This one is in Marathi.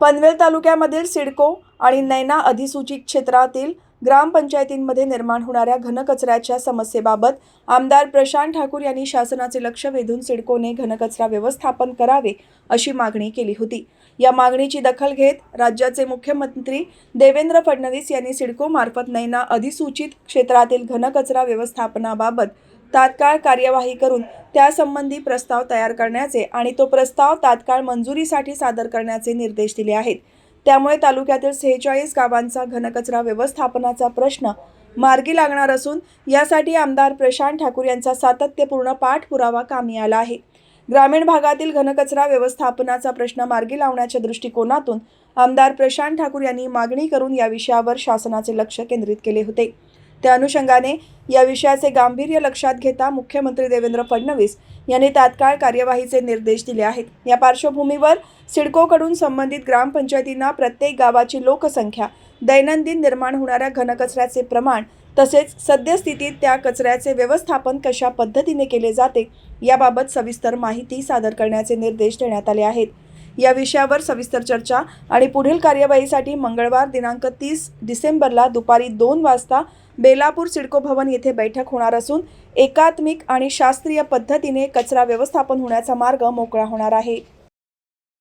पनवेल तालुक्यामधील सिडको आणि नैना अधिसूचित क्षेत्रातील ग्रामपंचायतींमध्ये निर्माण होणाऱ्या घनकचऱ्याच्या समस्येबाबत आमदार प्रशांत ठाकूर यांनी शासनाचे लक्ष वेधून सिडकोने घनकचरा व्यवस्थापन करावे अशी मागणी केली होती. या मागणीची दखल घेत राज्याचे मुख्यमंत्री देवेंद्र फडणवीस यांनी सिडकोमार्फत नैना अधिसूचित क्षेत्रातील घनकचरा व्यवस्थापनाबाबत तात्काळ कार्यवाही करून त्यासंबंधी प्रस्ताव तयार करण्याचे आणि तो प्रस्ताव तात्काळ मंजुरीसाठी सादर करण्याचे निर्देश दिले आहेत. त्यामुळे तालुक्यातील सेहेचाळीस गावांचा घनकचरा व्यवस्थापनाचा प्रश्न मार्गी लागणार असून यासाठी आमदार प्रशांत ठाकूर यांचा सातत्यपूर्ण पाठपुरावा कामी आला आहे. ग्रामीण भागातील घनकचरा व्यवस्थापनाचा प्रश्न मार्गी लावण्याच्या दृष्टिकोनातून आमदार प्रशांत ठाकूर यांनी मागणी करून या विषयावर शासनाचे लक्ष केंद्रित केले होते. त्या अनुषंगाने या विषयाचे गांभीर्य लक्षात घेता मुख्यमंत्री देवेंद्र फडणवीस यांनी तात्काळ कार्यवाहीचे निर्देश दिले आहेत. या पार्श्वभूमीवर सिडकोकडून संबंधित ग्रामपंचायतींना प्रत्येक गावाची लोकसंख्या दैनंदिन निर्माण होणाऱ्या घनकचऱ्याचे प्रमाण तसेच सद्यस्थितीत त्या कचऱ्याचे व्यवस्थापन कशा पद्धतीने केले जाते याबाबत सविस्तर माहिती सादर करण्याचे निर्देश देण्यात आले आहेत. या विषयावर सविस्तर चर्चा आणि पुढील कार्यवाहीसाठी मंगळवार दिनांक तीस डिसेंबरला दुपारी दोन वाजता बेलापूर सिडको भवन येथे बैठक होणार असून एकात्मिक आणि शास्त्रीय पद्धतीने कचरा व्यवस्थापन होण्याचा मार्ग मोकळा होणार आहे.